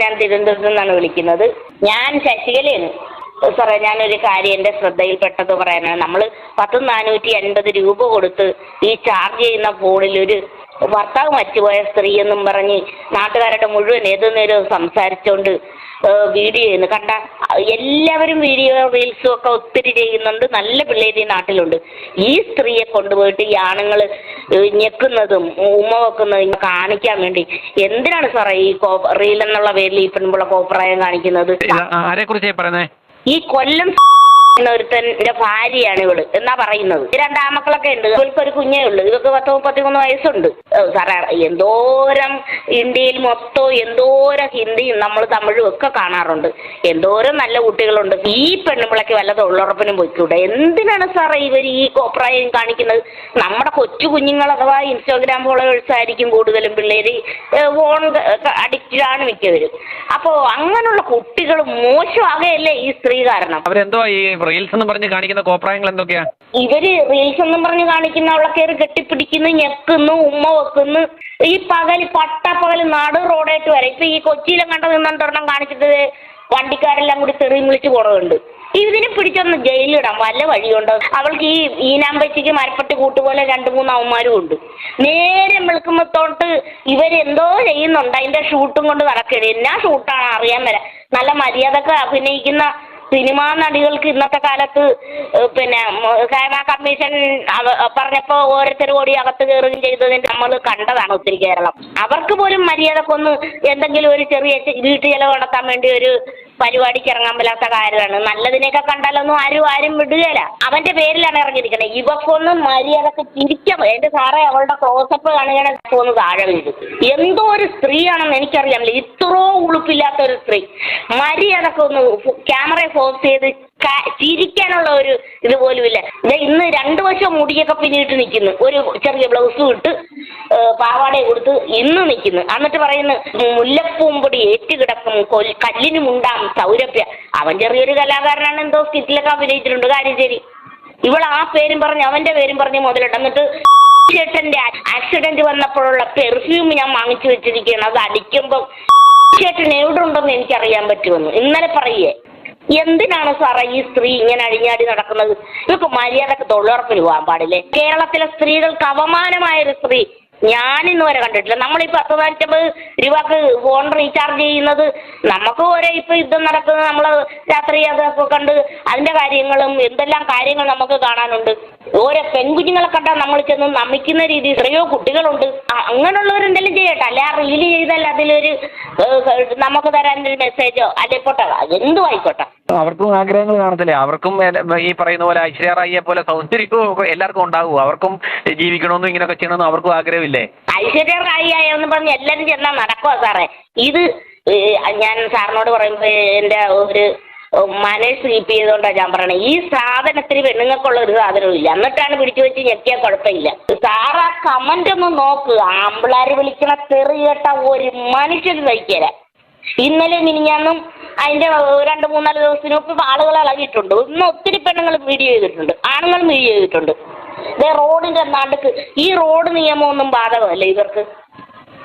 ഞാൻ തിരുവനന്തപുരത്ത് നിന്നാണ് വിളിക്കുന്നത്. ഞാൻ ശശികലയാണ്. സാറേ ഞാനൊരു കാര്യം എന്റെ ശ്രദ്ധയിൽപ്പെട്ടത് പറയാനാണ്. നമ്മൾ പത്ത് നാനൂറ്റി അൻപത് രൂപ കൊടുത്ത് ഈ ചാർജ് ചെയ്യുന്ന ഫോണിൽ ഒരു ഭർത്താവ് മറ്റുപോയ സ്ത്രീ എന്നും പറഞ്ഞ് നാട്ടുകാരുടെ മുഴുവൻ ഏതു നേരവും സംസാരിച്ചുകൊണ്ട് വീഡിയോ ചെയ്യുന്നു. കണ്ട എല്ലാവരും വീഡിയോ റീൽസും ഒക്കെ ഒത്തിരി ചെയ്യുന്നുണ്ട്. നല്ല പിള്ളേർ ഈ നാട്ടിലുണ്ട്. ഈ സ്ത്രീയെ കൊണ്ടുപോയിട്ട് ഈ ആണുങ്ങൾ ഞെക്കുന്നതും ഉമ്മ വെക്കുന്നതും കാണിക്കാൻ വേണ്ടി എന്തിനാണ് സാറേ ഈ കോ റീൽ എന്നുള്ള പേരിൽ ഈ പെൺപിള്ള കോപ്രായം കാണിക്കുന്നത്? ഈ കൊല്ലം ഒരുത്തന്റെ ഭാര്യയാണ് ഇവൾ എന്നാ പറയുന്നത്? രണ്ടാമക്കളൊക്കെ ഉണ്ട്. ഇവൾക്ക് ഒരു കുഞ്ഞേ ഉള്ളൂ. ഇവൾക്ക് പത്ത് മുപ്പത്തിമൂന്ന് വയസ്സുണ്ട്. സാറേ എന്തോരം ഇന്ത്യയിൽ മൊത്തം എന്തോരം ഹിന്ദിയും നമ്മൾ തമിഴും ഒക്കെ കാണാറുണ്ട്. എന്തോരം നല്ല കുട്ടികളുണ്ട്. ഈ പെണ്ണുമ്പിളക്ക് വല്ല തൊഴിലുറപ്പിനും പോയിക്കൂടെ? എന്തിനാണ് സാറേ ഇവർ ഈ കോപ്രായം കാണിക്കുന്നത്? നമ്മുടെ കൊച്ചു കുഞ്ഞുങ്ങൾ അഥവാ ഇൻസ്റ്റാഗ്രാം ഫോളോവേഴ്സ് ആയിരിക്കും കൂടുതലും പിള്ളേര് ഫോൺ അഡിക്റ്റഡ് ആണ് മിക്കവരും. അപ്പോ അങ്ങനെയുള്ള കുട്ടികൾ മോശമാകുകയല്ലേ ഈ സ്ത്രീ കാരണം? അവരെന്തോ റീൽസ് എന്ന് പറഞ്ഞ് കാണിക്കുന്ന കോപ്രായങ്ങൾ എന്തൊക്കെയാ? ഇവർ റീൽസ് എന്ന് പറഞ്ഞ് കാണിക്കുന്ന അവളെ കയറി കെട്ടിപ്പിടിക്കുന്നു ഞെക്കുന്നു ഉമ്മ വെക്കുന്നു. ഈ പകൽ പട്ട പകൽ നാട് റോഡായിട്ട് വരെ. ഇപ്പൊ ഈ കൊച്ചിയിലും കണ്ട നിന്നൊരെണ്ണം കാണിച്ചിട്ട് വണ്ടിക്കാരെല്ലാം കൂടി തെറിയും വിളിച്ച് പോണതുണ്ട്. ഇതിനെ പിടിച്ചൊന്ന് ജയിലിടാം വല്ല വഴിയുണ്ടോ? അവൾക്ക് ഈ ഈനാമ്പച്ചിക്ക് മരപ്പെട്ടി കൂട്ടുപോലെ രണ്ട് മൂന്ന് അവന്മാരും ഉണ്ട്. നേരെ വെളുക്കുമ്പോ തൊട്ട് ഇവരെന്തോ ചെയ്യുന്നുണ്ട്. അതിന്റെ ഷൂട്ടും കൊണ്ട് നടക്കരുത്. എന്നാ ഷൂട്ടാണ് അറിയാൻ വരാം. നല്ല മര്യാദയ്ക്ക് അഭിനയിക്കുന്ന സിനിമാ നടികൾക്ക് ഇന്നത്തെ കാലത്ത് പിന്നെ ഹേമ കമ്മീഷൻ പറഞ്ഞപ്പോൾ പറഞ്ഞപ്പോ ഓരോരുത്തർ ഓടി അകത്ത് കയറുകയും ചെയ്തത് നമ്മൾ കണ്ടതാണ് ഒത്തിരി കേരളം. അവർക്ക് പോലും മര്യാദക്കൊന്ന് എന്തെങ്കിലും ഒരു ചെറിയ വീട്ടു ചെലവ് നടത്താൻ വേണ്ടി ഒരു പരിപാടിക്ക് ഇറങ്ങാൻ പറ്റാത്ത കാര്യമാണ്. നല്ലതിനെയൊക്കെ കണ്ടാലൊന്നും ആരും ആരും വിടുകയില്ല. അവന്റെ പേരിലാണ് ഇറങ്ങിയിരിക്കുന്നത്. ഇവക്കൊന്ന് മര്യാദയ്ക്ക് ചിരിക്കാം എന്റെ സാറേ അവളുടെ ക്ലോസപ്പ് കാണുകയാണ് ഒന്ന് താഴെ വീഴും എന്തോ ഒരു സ്ത്രീയാണെന്ന് എനിക്കറിയാമല്ലോ ഇത്രോ ഉളുപ്പില്ലാത്ത ഒരു സ്ത്രീ. മര്യാദയ്ക്ക് ഒന്ന് ക്യാമറ ഫോക്കസ് ചെയ്ത് ചിരിക്കാനുള്ള ഒരു ഇത് പോലും ഇല്ല. ഇന്ന് രണ്ടു വശം മുടിയൊക്കെ പിന്നിട്ട് നിൽക്കുന്നു ഒരു ചെറിയ ബ്ലൗസും ഇട്ട് പാവാട കൊടുത്ത് ഇന്ന് നിൽക്കുന്നു എന്നിട്ട് പറയുന്നു മുല്ലപ്പൂമ്പൊടി ഏറ്റുകിടക്കും കൊൽ കല്ലിന് മുണ്ടാം സൗരഭ്യ. അവൻ ചെറിയൊരു കലാകാരനാണ് എന്തോ സ്കിറ്റിലൊക്കെ അഭിനയിച്ചിട്ടുണ്ട്. കാര്യം ശരി. ഇവൾ ആ പേരും പറഞ്ഞ് അവന്റെ പേരും പറഞ്ഞ് മുതലിട്ട്. എന്നിട്ട് ചേട്ടന്റെ ആക്സിഡന്റ് വന്നപ്പോഴുള്ള പെർഫ്യൂം ഞാൻ വാങ്ങിച്ചു വെച്ചിരിക്കുകയാണ്. അത് അടിക്കുമ്പോൾ ചേട്ടൻ എവിടെ ഉണ്ടെന്ന് എനിക്കറിയാൻ പറ്റുമെന്ന്. ഇന്നലെ പറയേ. എന്തിനാണ് സാറേ ഈ സ്ത്രീ ഇങ്ങനെ അഴിഞ്ഞാടി നടക്കുന്നത്? ഇവർക്ക് മര്യാദയ്ക്ക് തൊഴിലുറപ്പിന് പോകാൻ പാടില്ലേ? കേരളത്തിലെ സ്ത്രീകൾക്ക് അപമാനമായ ഒരു സ്ത്രീ ഞാൻ ഇന്ന് വരെ കണ്ടിട്ടില്ല. നമ്മൾ ഈ പത്ത് നാനൂറ്റമ്പത് രൂപക്ക് ഫോൺ റീചാർജ് ചെയ്യുന്നത് നമുക്ക് ഓരോ ഇപ്പൊ യുദ്ധം നടക്കുന്നത് നമ്മൾ രാത്രി അതൊക്കെ കണ്ട് അതിന്റെ കാര്യങ്ങളും എന്തെല്ലാം കാര്യങ്ങൾ നമുക്ക് കാണാനുണ്ട്. ഓരോ പെൺകുഞ്ഞുങ്ങളെ കണ്ടാൽ നമ്മൾ ചെന്ന് നമിക്കുന്ന രീതി എത്രയോ കുട്ടികളുണ്ട്. അങ്ങനെയുള്ളവരെന്തെങ്കിലും ചെയ്യട്ടെ. അല്ലെ ആ റീൽ ചെയ്താൽ അതിലൊരു നമുക്ക് തരാൻ ഒരു മെസ്സേജോ അല്ലെ പോട്ടെ? എന്തും ആയിക്കോട്ടെ. അവർക്കും ആഗ്രഹങ്ങൾ കാണത്തില്ലേ? അവർക്കും ഈ പറയുന്ന പോലെ ഐശ്വര്യ റായിയെ പോലെ സൗന്ദര്യവും എല്ലാവർക്കും ഉണ്ടാകും. അവർക്കും ജീവിക്കണമെന്നും ഇങ്ങനെയൊക്കെ ചെയ്യണമെന്നും അവർക്കും ആഗ്രഹമില്ലേ? ഐശ്വര്യ ആയെന്ന് പറഞ്ഞ് എല്ലാവരും ചെന്നാൽ നടക്കുവാ സാറേ. ഇത് ഞാൻ സാറിനോട് പറയുമ്പോൾ എന്റെ ഒരു മനസ്സ് കീപ്പ് ചെയ്തുകൊണ്ടാണ് ഞാൻ പറയണത് ഈ സാധനത്തിന് പെണ്ണുങ്ങൾക്കുള്ള ഒരു സാധനവും ഇല്ല. എന്നിട്ടാണ് പിടിച്ചു വെച്ച് ഞെക്കിയാൽ കുഴപ്പമില്ല. ആ കമന്റ് ഒന്ന് നോക്ക്. ആമ്പിളാര് വിളിക്കണ തെറി കേട്ട ഒരു മനുഷ്യൻ സഹിക്കല. ഇന്നലെ മിനിഞ്ഞാന്നും അതിന്റെ രണ്ട് മൂന്നാൽ ദിവസത്തിന് മുമ്പ് ആളുകൾ ഇളകിയിട്ടുണ്ട്. ഇന്ന് ഒത്തിരി പെണ്ണുങ്ങൾ വീഡിയോ ചെയ്തിട്ടുണ്ട്. ആണുങ്ങൾ വീഡിയോ ചെയ്തിട്ടുണ്ട്. ഇതേ റോഡിന്റെ നടുക്ക് ഈ റോഡ് നിയമമൊന്നും ബാധകമല്ല ഇവർക്ക്.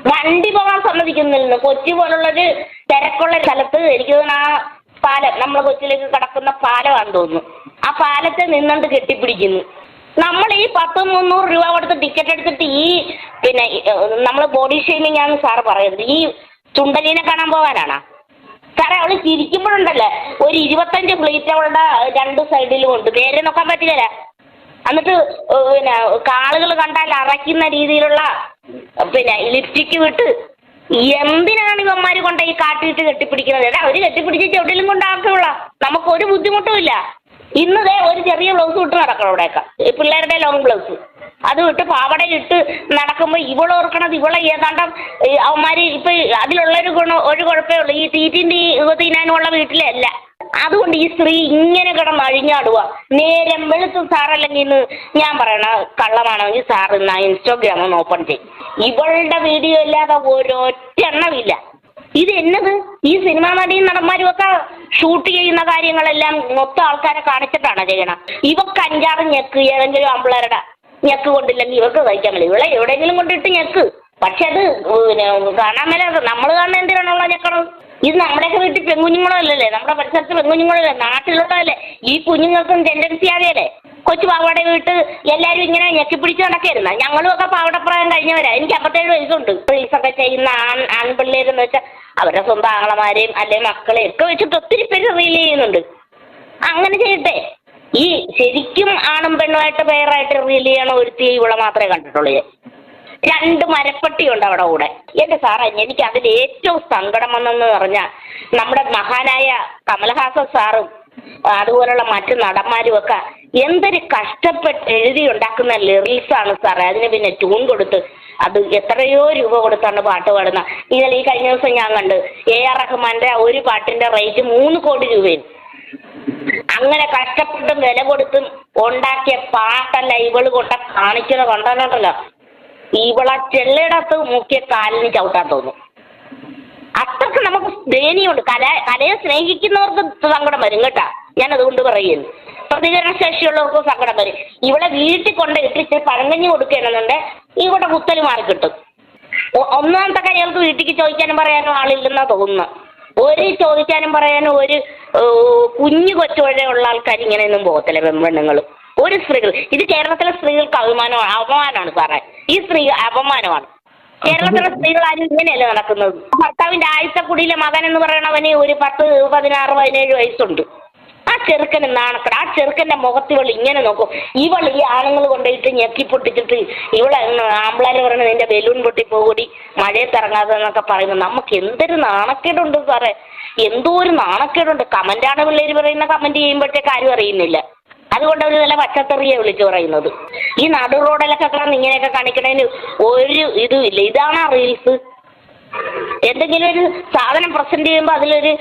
വണ്ടി പോകാൻ സമ്മതിക്കുന്നില്ല. കൊച്ചി പോലുള്ളൊരു തിരക്കുള്ള സ്ഥലത്ത് എനിക്ക് തോന്നുന്നു ആ പാലം നമ്മളെ കൊച്ചിയിലേക്ക് കടക്കുന്ന പാലമാണെന്ന് തോന്നുന്നു. ആ പാലത്തെ നിന്നുകൊണ്ട് കെട്ടിപ്പിടിക്കുന്നു. നമ്മൾ ഈ പത്ത് മുന്നൂറ് രൂപ കൊടുത്ത് ടിക്കറ്റ് എടുത്തിട്ട് ഈ പിന്നെ നമ്മൾ ബോഡി ഷെയ്മിങ് ആണ് സാറ് പറയുന്നത് ഈ ചുണ്ടലീനെ കാണാൻ പോകാനാണോ? സാറേ അവൾ ചിരിക്കുമ്പോഴുണ്ടല്ലേ? ഒരു ഇരുപത്തഞ്ച് പ്ലേറ്റ് അവളുടെ രണ്ട് സൈഡിലും ഉണ്ട്. നേരെ നോക്കാൻ പറ്റില്ല എന്നിട്ട് പിന്നെ കാളുകൾ കണ്ടാൽ അറയ്ക്കുന്ന രീതിയിലുള്ള പിന്നെ ലിപ്സ്റ്റിക്ക് വിട്ട് എന്തിനാണ് ഇവന്മാര് കൊണ്ട് ഈ കാട്ടിയിട്ട് കെട്ടിപ്പിടിക്കുന്നത്? എടാ അവർ കെട്ടിപ്പിടിച്ച് ചെവിടിലും കൊണ്ടാക്കുള്ള നമുക്ക് ഒരു ബുദ്ധിമുട്ടുമില്ല ഇന്ന് ദേ ഒരു ചെറിയ ബ്ലൗസ് ഇട്ട് നടക്കണം ഇവിടെയൊക്കെ. ഈ പിള്ളേരുടെ ലോങ് ബ്ലൗസ് അത് ഇട്ട് പാവട ഇട്ട് നടക്കുമ്പോൾ ഇവൾ ഓർക്കണത് ഇവളെ ഏതാണ്ട് അവന്മാർ ഇപ്പൊ അതിലുള്ളൊരു ഗുണം ഒരു കുഴപ്പമേ ഉള്ളൂ. ഈ തീറ്റിന്റെ തിന്നാനുള്ള വീട്ടിലെ അല്ല. അതുകൊണ്ട് ഈ സ്ത്രീ ഇങ്ങനെ കിടന്ന് അഴിഞ്ഞാടുക. നേരം വെളുത്ത് സാറല്ലെങ്കിൽ ഇന്ന് ഞാൻ പറയണ കള്ളമാണെങ്കിൽ സാർ ഇന്ന് ഇൻസ്റ്റാഗ്രാം ഒന്ന് ഓപ്പൺ ചെയ്യും ഇവളുടെ വീഡിയോ ഇല്ലാതെ ഒരൊറ്റ എണ്ണമില്ല. ഇത് എന്നത് ഈ സിനിമാ നടിയും നടന്മാരും ഒക്കെ ഷൂട്ട് ചെയ്യുന്ന കാര്യങ്ങളെല്ലാം മൊത്തം ആൾക്കാരെ കാണിച്ചിട്ടാണ് ചെയ്യണം. ഇവക്ക് അഞ്ചാറ് ഞെക്ക് ഏതെങ്കിലും ആമ്പിളരുടെ ഞെക്ക് കൊണ്ടില്ലെങ്കിൽ ഇവർക്ക് കഴിക്കാൻ പറ്റില്ല ഇവിടെ എവിടെയെങ്കിലും കൊണ്ടിട്ട് ഞെക്ക്. പക്ഷെ അത് പിന്നെ കാണാൻ മേലെ നമ്മൾ കാണുന്ന എന്തിനാണുള്ള ഞെക്കണം ഇത് നമ്മുടെയൊക്കെ വീട്ടിൽ പെൺകുഞ്ഞുങ്ങളല്ലേ നമ്മുടെ പരിസരത്ത് പെൺകുഞ്ഞുങ്ങളല്ലേ നാട്ടിലുള്ളതല്ലേ? ഈ കുഞ്ഞുങ്ങൾക്കും ടെൻഡൻസി ആകെയല്ലേ? കൊച്ചു പാവാട വീട്ട് എല്ലാരും ഇങ്ങനെ ഞെക്കിപ്പിടിച്ച് നടക്കായിരുന്ന. ഞങ്ങളും ഒക്കെ പാവടപ്രായം കഴിഞ്ഞവരാ. എനിക്ക് അമ്പത്തേഴ് വയസ്സുണ്ട്. റീൽസൊക്കെ ചെയ്യുന്ന ആൺ ആൺപിള്ളേരെന്ന് വെച്ചാൽ അവരുടെ സ്വന്തം ആങ്ങളമാരെയും അല്ലെങ്കിൽ മക്കളെയും ഒക്കെ വെച്ചിട്ട് ഒത്തിരി പേര് റീൽ ചെയ്യുന്നുണ്ട്. അങ്ങനെ ചെയ്യട്ടെ. ഈ ശരിക്കും ആണും പെണ്ണുമായിട്ട് പേരായിട്ട് റീൽ ചെയ്യണ ഒരുത്തി ഇവിടെ മാത്രമേ കണ്ടിട്ടുള്ളൂ രണ്ട് മരപ്പട്ടിയുണ്ട് അവിടെ കൂടെ. എന്റെ സാറേ എനിക്ക് അതിൽ ഏറ്റവും സങ്കടം വന്നെന്ന് പറഞ്ഞാൽ നമ്മുടെ മഹാനായ കമൽഹാസൻ സാറും അതുപോലുള്ള മറ്റു നടന്മാരും ഒക്കെ എന്തൊരു കഷ്ടപ്പെട്ട് എഴുതി ഉണ്ടാക്കുന്ന ലിറിക്സ് ആണ് സാറേ. അതിന് പിന്നെ ട്യൂൺ കൊടുത്ത് അത് എത്രയോ രൂപ കൊടുത്താണ് പാട്ട് പാടുന്ന. ഇന്നലെ ഈ കഴിഞ്ഞ ദിവസം ഞാൻ കണ്ട് എ ആർ റഹ്മാന്റെ ഒരു പാട്ടിന്റെ റേറ്റ് മൂന്ന് കോടി രൂപയും. അങ്ങനെ കഷ്ടപ്പെട്ടും വില കൊടുത്തും ഉണ്ടാക്കിയ പാട്ടല്ല ഇവൾ കൊണ്ട കാണിച്ചത് കണ്ടാലുണ്ടല്ലോ ഇവളെ അത് മുക്കിയ കാലിന് ചവിട്ടാൻ തോന്നും. അത്രയ്ക്ക് നമുക്ക് സ്നേഹിയുണ്ട് കല കലയെ സ്നേഹിക്കുന്നവർക്ക് സങ്കടം വരും കേട്ടാ. ഞാൻ അതുകൊണ്ട് പറയുന്നു. പ്രതികരണ ശേഷിയുള്ളവർക്കും സങ്കടം വരും. ഇവിടെ വീട്ടിൽ കൊണ്ട് ഇട്ടിട്ട് പഴങ്കഞ്ഞി കൊടുക്കുകയാണെന്നുണ്ട് ഇവിടെ കുത്തൽ മാറി കിട്ടും. ഒന്നാമത്തെ കാര്യങ്ങൾക്ക് വീട്ടിലേക്ക് ചോദിക്കാനും പറയാനും ആളില്ലെന്നാ തോന്നുന്നത്. ഒരു ചോദിക്കാനും പറയാനും ഒരു കുഞ്ഞു ഉള്ള ആൾക്കാർ ഇങ്ങനെയൊന്നും പോകത്തില്ല പെൺപെണ്ണുങ്ങൾ ഒരു സ്ത്രീകൾ ഇത് കേരളത്തിലെ സ്ത്രീകൾക്ക് അഭിമാനമാണ് അപമാനമാണ് സാറേ. ഈ സ്ത്രീ അപമാനമാണ്. കേരളത്തിലെ സ്ത്രീകൾ ആരും ഇങ്ങനെയല്ല നടക്കുന്നത്? ഭർത്താവിന്റെ ആദ്യത്തെ കുടിയിലെ മകൻ എന്ന് പറയണവന് ഒരു പത്ത് പതിനാറ് പതിനേഴ് വയസ്സുണ്ട്. ആ ചെറുക്കന് നാണക്കട. ആ ചെറുക്കന്റെ മുഖത്ത് ഇവൾ ഇങ്ങനെ നോക്കും. ഇവൾ ഈ ആണുങ്ങൾ കൊണ്ടുപോയിട്ട് ഞെക്കി പൊട്ടിച്ചിട്ട് ഇവളെ ആമ്പിളാര് പറഞ്ഞ നിന്റെ ബലൂൺ പൊട്ടി പോകൂടി മഴയത്ത് ഇറങ്ങാതെ എന്നൊക്കെ പറയുന്നു. നമുക്ക് എന്തൊരു നാണക്കേടുണ്ട് സാറേ. എന്തോ ഒരു നാണക്കേടുണ്ട്. കമന്റാണ് പിള്ളേര് പറയുന്ന കമന്റ് ചെയ്യുമ്പോഴത്തേക്ക് ആരും അറിയുന്നില്ല. അതുകൊണ്ട് അവർ നല്ല പച്ചത്തെറിയെ വിളിച്ചു പറയുന്നത്. ഈ നടു റോഡിലൊക്കെ കിടന്ന് ഇങ്ങനെയൊക്കെ കാണിക്കണതിന് ഒരു ഇതും ഇല്ല. ഇതാണ് റീൽസ് എന്തെങ്കിലും ഒരു സാധനം പ്രസന്റ് ചെയ്യുമ്പോൾ അതിലൊരു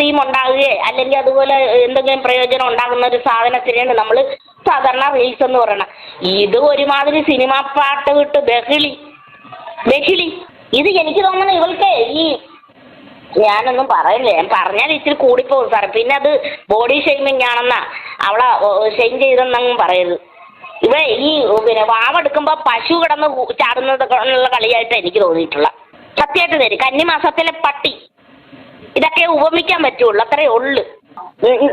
തീം ഉണ്ടാകുകയോ അല്ലെങ്കിൽ അതുപോലെ എന്തെങ്കിലും പ്രയോജനം ഉണ്ടാകുന്ന ഒരു സാധനത്തിനാണ് നമ്മൾ സാധാരണ റീൽസ് എന്ന് പറയണം ഇത് ഒരുമാതിരി സിനിമ പാട്ട് വിട്ട് ബഹിളി ബഹിളി. ഇത് എനിക്ക് തോന്നുന്നു ഇവൾക്ക് ഈ ഞാനൊന്നും പറയില്ല. ഞാൻ പറഞ്ഞാൽ ഇച്ചിരി കൂടിപ്പോകും സാറേ. പിന്നെ അത് ബോഡി ഷെയ്മിങ് ആണെന്നാ അവളെ ഷെയിം ചെയ്തെന്നങ്ങും പറയരുത്. ഇവ ഈ പിന്നെ വാവെടുക്കുമ്പോൾ പശു കിടന്ന് കു- ചാടുന്നത് ഉള്ള കളിയായിട്ട് എനിക്ക് തോന്നിയിട്ടുള്ള. സത്യമായിട്ട് തരും. കന്നിമാസത്തിലെ പട്ടി. ഇതൊക്കെ ഉപമിക്കാൻ പറ്റുള്ളൂ. അത്രേ ഉള്ളു.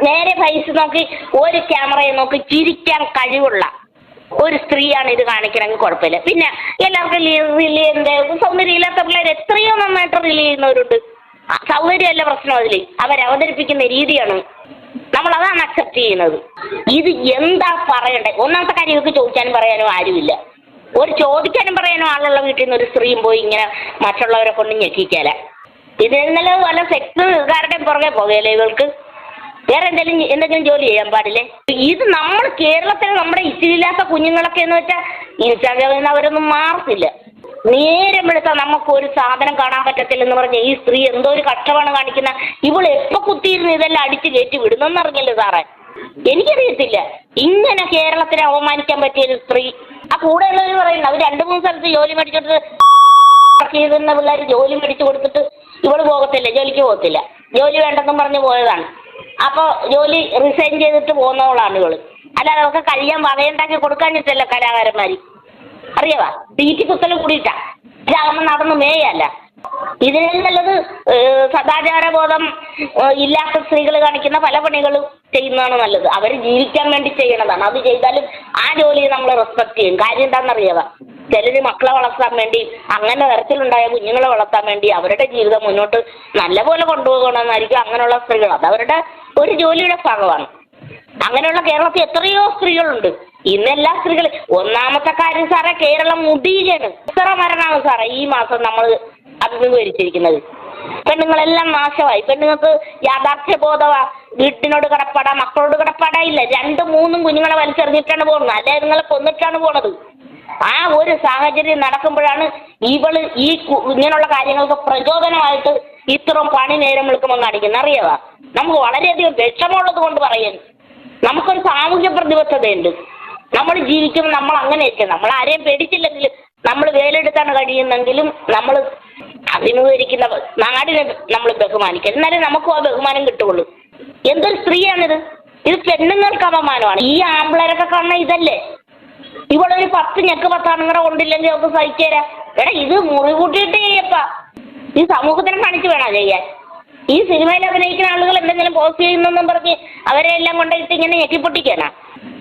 നേരെ ഫൈസ് നോക്കി ഒരു ക്യാമറയെ നോക്കി ചിരിക്കാൻ കഴിവുള്ള ഒരു സ്ത്രീയാണ് ഇത് കാണിക്കണമെങ്കിൽ കുഴപ്പമില്ല. പിന്നെ എല്ലാവർക്കും എന്താ സൗന്ദര്യമില്ലാത്ത പിള്ളേർ എത്രയോ നന്നായിട്ട് റിലീ ചെയ്യുന്നവരുണ്ട്. സൗകര്യമല്ല പ്രശ്നം അതിൽ അവരവതരിപ്പിക്കുന്ന രീതിയാണ്. നമ്മൾ അതാണ് അക്സെപ്റ്റ് ചെയ്യുന്നത്. ഇത് എന്താ പറയണ്ടേ? ഒന്നാമത്തെ കാര്യം ഇവർക്ക് ചോദിക്കാനും പറയാനും ആരുമില്ല. ഒരു ചോദിക്കാനും പറയാനും ആളുള്ള വീട്ടിൽ നിന്ന് ഒരു സ്ത്രീയും പോയി ഇങ്ങനെ മറ്റുള്ളവരെ കൊണ്ട് ഞെക്കിക്കല. ഇത് ഇന്നലെ വല്ല സെക്സുകാരുടെ പുറകെ പോകല്ലേ ഇവൾക്ക്? വേറെ എന്തെങ്കിലും എന്തെങ്കിലും ജോലി ചെയ്യാൻ പാടില്ലേ? ഇത് നമ്മൾ കേരളത്തിൽ നമ്മുടെ ഇച്ചിരില്ലാത്ത കുഞ്ഞുങ്ങളൊക്കെ എന്ന് വെച്ചാൽ ഇൻസ്റ്റാഗ്രാമിൽ അവരൊന്നും മാറത്തില്ല. നേരം വെളുത്താൽ നമുക്ക് ഒരു സാധനം കാണാൻ പറ്റത്തില്ലെന്ന് പറഞ്ഞ ഈ സ്ത്രീ എന്തോ ഒരു കഷ്ടമാണ് കാണിക്കുന്ന. ഇവൾ എപ്പോ കുത്തിയിരുന്ന് ഇതെല്ലാം അടിച്ചു കയറ്റി വിടുന്നറിഞ്ഞല്ലോ സാറേ? എനിക്കറിയത്തില്ല. ഇങ്ങനെ കേരളത്തിനെ അവമാനിക്കാൻ പറ്റിയ ഒരു സ്ത്രീ ആ കൂടെയുള്ളവർ പറയുന്നത് അവർ രണ്ടു മൂന്ന് സ്ഥലത്ത് ജോലി ചെയ്തിരുന്ന പിള്ളേർ ജോലി മേടിച്ചു കൊടുത്തിട്ട് ഇവൾ പോകത്തില്ല ജോലിക്ക് പോകത്തില്ല. ജോലി വേണ്ടെന്നും പറഞ്ഞ് പോയതാണ്. അപ്പോൾ ജോലി റിസൈൻ ചെയ്തിട്ട് പോകുന്നവളാണ് ഇവൾ. അല്ലാതെ അവർക്ക് കഴിയാൻ വകയുണ്ടാക്കി കൊടുക്കാഞ്ഞിട്ടല്ല കലാകാരന്മാർ അറിയവാ? തീറ്റി കുത്തൽ കൂടിയിട്ടാ. ഇതാകുമ്പോൾ നടന്നു മേയല്ല ഇതിനും നല്ലത് ബോധം സദാചാരബോധം ഇല്ലാത്ത സ്ത്രീകൾ കാണിക്കുന്ന പല പണികളും ചെയ്യുന്നതാണ് നല്ലത്. അവർ ജീവിക്കാൻ വേണ്ടി ചെയ്യണതാണ്. അത് ചെയ്താലും ആ ജോലിയെ നമ്മൾ റെസ്പെക്ട് ചെയ്യും. കാര്യം എന്താണെന്നറിയാവാ ചിലര് മക്കളെ വളർത്താൻ വേണ്ടി അങ്ങനെ തരത്തിലുണ്ടായ കുഞ്ഞുങ്ങളെ വളർത്താൻ വേണ്ടി അവരുടെ ജീവിതം മുന്നോട്ട് നല്ലപോലെ കൊണ്ടുപോകണമെന്നായിരിക്കും അങ്ങനെയുള്ള സ്ത്രീകൾ. അത് അവരുടെ ഒരു ജോലിയുടെ ഭാഗമാണ്. അങ്ങനെയുള്ള കേരളത്തിൽ എത്രയോ സ്ത്രീകളുണ്ട്. ഇന്ന് എല്ലാ സ്ത്രീകൾ ഒന്നാമത്തെ കാര്യം സാറേ കേരളം മുടിയിലാണ്. എത്ര മരണമാണ് സാറേ ഈ മാസം നമ്മൾ അഭിമുഖീകരിച്ചിരിക്കുന്നത്. പെണ്ണുങ്ങളെല്ലാം നാശമായി. പെണ്ണുങ്ങൾക്ക് യാഥാർത്ഥ്യ ബോധമാ വീട്ടിനോട് കടപ്പാട മക്കളോട് കടപ്പാട ഇല്ല. രണ്ടും മൂന്നും കുഞ്ഞുങ്ങളെ വലിച്ചെറിഞ്ഞിട്ടാണ് പോകുന്നത്. അല്ലെ നിങ്ങളെ കൊന്നിട്ടാണ് പോണത്. ആ ഒരു സാഹചര്യം നടക്കുമ്പോഴാണ് ഇവൾ ഈ ഇങ്ങനെയുള്ള കാര്യങ്ങൾക്ക് പ്രചോദനമായിട്ട് ഇത്രയും പണി നേരം വിളിക്കുമ്പോൾ കാണിക്കുന്നത് അറിയാവാ? നമുക്ക് വളരെയധികം വിഷമമുള്ളത് കൊണ്ട് പറയുന്നു നമുക്കൊരു സാമൂഹ്യ പ്രതിബദ്ധതയുണ്ട്. നമ്മൾ ജീവിക്കുമ്പോൾ നമ്മൾ അങ്ങനെയൊക്കെ നമ്മൾ ആരെയും പേടിച്ചില്ലെങ്കിലും നമ്മൾ വേലെടുത്താണ് കഴിയുന്നെങ്കിലും നമ്മൾ അഭിമുഖീകരിക്കുന്ന നാടിനെ നമ്മൾ ബഹുമാനിക്കുക. എന്നാലേ നമുക്കും ആ ബഹുമാനം കിട്ടുള്ളൂ എന്തൊരു സ്ത്രീയാണിത്? ഇത് പെണ്ണുങ്ങൾക്ക് അപമാനമാണ്. ഈ ആമ്പിളരൊക്കെ കാണുന്ന ഇതല്ലേ? ഇവളൊരു പത്ത് ഞെക്ക് പത്താണുങ്ങളെ കൊണ്ടില്ലെങ്കിൽ അവർക്ക് സഹിച്ചേരാ എടാ ഇത് മുറി കൂട്ടിയിട്ട് ചെയ്യപ്പ. ഈ സമൂഹത്തിനെ കാണിച്ചു വേണം ചെയ്യാൻ? ഈ സിനിമയിൽ അഭിനയിക്കുന്ന ആളുകൾ എന്തെങ്കിലും പോസ്റ്റ് ചെയ്യുന്നെന്നും പറഞ്ഞ് അവരെ എല്ലാം കൊണ്ടിട്ട് ഇങ്ങനെ ഞെക്കിപ്പൊട്ടിക്കാനാ?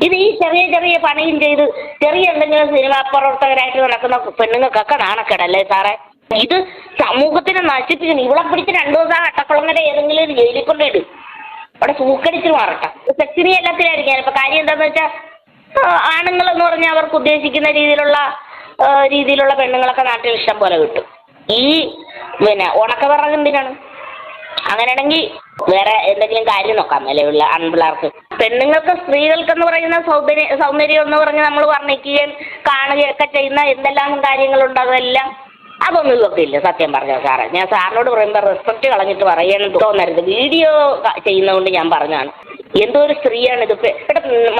ഇത് ഈ ചെറിയ ചെറിയ പണിയും ചെയ്ത് ചെറിയ എന്തെങ്കിലും സിനിമാ പ്രവർത്തകരായിട്ട് നടക്കുന്ന പെണ്ണുങ്ങൾക്കൊക്കെ നാണക്കേടല്ലേ സാറേ? ഇത് സമൂഹത്തിനെ നശിപ്പിക്കുന്നു. ഇവിടെ പിടിച്ച് രണ്ടു ദിവസം അട്ടക്കുളങ്ങര ഏതെങ്കിലും ഒരു ജയിലിൽ കൊണ്ടിടും അവിടെ സൂക്കടിച്ച് മാറട്ടെ. സെക്സിനി എല്ലാത്തിനായിരിക്കും. ഇപ്പൊ കാര്യം എന്താന്ന് വെച്ചാൽ ആണുങ്ങൾ എന്ന് പറഞ്ഞാൽ അവർക്ക് ഉദ്ദേശിക്കുന്ന രീതിയിലുള്ള രീതിയിലുള്ള പെണ്ണുങ്ങളൊക്കെ നാട്ടിൽ ഇഷ്ടം പോലെ കിട്ടും. ഈ പിന്നെ ഉണക്ക പറഞ്ഞ എന്തിനാണ്? അങ്ങനെയാണെങ്കിൽ വേറെ എന്തെങ്കിലും കാര്യം നോക്കാം. നിലവിലുള്ള ആൺപിള്ളേർക്ക്. പെണ്ണുങ്ങൾക്ക് സ്ത്രീകൾക്ക് എന്ന് പറയുന്ന സൗന്ദര്യ സൗന്ദര്യം എന്ന് പറഞ്ഞ് നമ്മൾ വർണിക്കുകയും കാണുകയൊക്കെ ചെയ്യുന്ന എന്തെല്ലാം കാര്യങ്ങളുണ്ട്? അതെല്ലാം അതൊന്നും ഇതൊക്കില്ല സത്യം പറഞ്ഞ സാറേ. ഞാൻ സാറിനോട് പറയുമ്പോൾ റെസ്പെക്ട് കളഞ്ഞിട്ട് പറയാൻ തോന്നരുത്. വീഡിയോ ചെയ്യുന്നതുകൊണ്ട് ഞാൻ പറഞ്ഞാണ് എന്തോ ഒരു സ്ത്രീയാണ് ഇത്?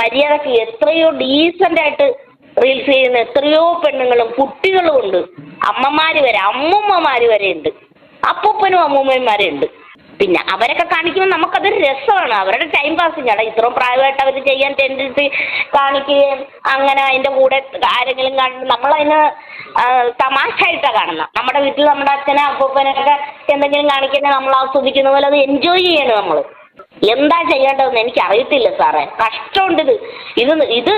മര്യാദയ്ക്ക് എത്രയോ ഡീസന്റ് ആയിട്ട് റീൽസ് ചെയ്യുന്ന എത്രയോ പെണ്ണുങ്ങളും കുട്ടികളും ഉണ്ട്. അമ്മമാര് വരെ അമ്മൂമ്മമാര് വരെ ഉണ്ട്. അപ്പൂപ്പനും അമ്മൂമ്മമാരെ ഉണ്ട്. പിന്നെ അവരൊക്കെ കാണിക്കുമ്പോൾ നമുക്കതൊരു രസമാണ്. അവരുടെ ടൈം പാസ് പാസിങ്ങാണ് ഇത്രയും പ്രായമായിട്ട് അവർ ചെയ്യാൻ ടെൻഡൻസി കാണിക്കുകയും അങ്ങനെ അതിന്റെ കൂടെ ആരെങ്കിലും കാണുമ്പോൾ നമ്മളതിന് തമാശയായിട്ടാണ് കാണുന്നത് നമ്മുടെ വീട്ടിൽ നമ്മുടെ അച്ഛനെ അപ്പൂപ്പനൊക്കെ എന്തെങ്കിലും കാണിക്കുന്നത് നമ്മൾ ആസ്വദിക്കുന്ന പോലെ അത് എൻജോയ് ചെയ്യണം നമ്മൾ എന്താ ചെയ്യേണ്ടതെന്ന് എനിക്ക് അറിയത്തില്ല സാറേ. കഷ്ടമുണ്ട് ഇത് ഇത് ഇത്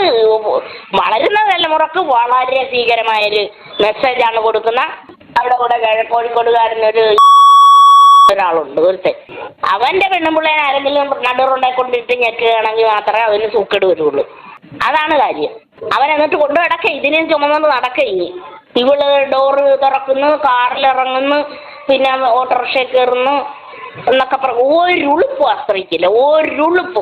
വളരുന്ന തലമുറയ്ക്ക് വളരെ ഭീകരമായൊരു മെസ്സേജാണ് കൊടുക്കുന്ന. അവിടെ കൂടെ കിഴ- കോഴിക്കോടുകാരനൊരു ഒരാളുണ്ട് ഒരുത്തൻ. അവന്റെ പെണ്ണുമ്പിള്ളേനെ ആരെങ്കിലും നടുറുണ്ടായി കൊണ്ടിട്ട് ഞെക്കുകയാണെങ്കിൽ മാത്രമേ അവന് സൂക്കേട് വരുള്ളൂ. അതാണ് കാര്യം. അവൻ എന്നിട്ട് കൊണ്ടു നടക്കേ ഇതിനെയും ചുമന്നുകൊണ്ട് നടക്കേ ഇനി. ഇവൾ ഡോറ് തുറക്കുന്നു കാറിൽ ഇറങ്ങുന്നു പിന്നെ ഓട്ടോറിക്ഷ കയറുന്നു എന്നൊക്കെ പറ ഒരുളുപ്പും ആ സ്ത്രീക്കില്ല ഒരുളുപ്പും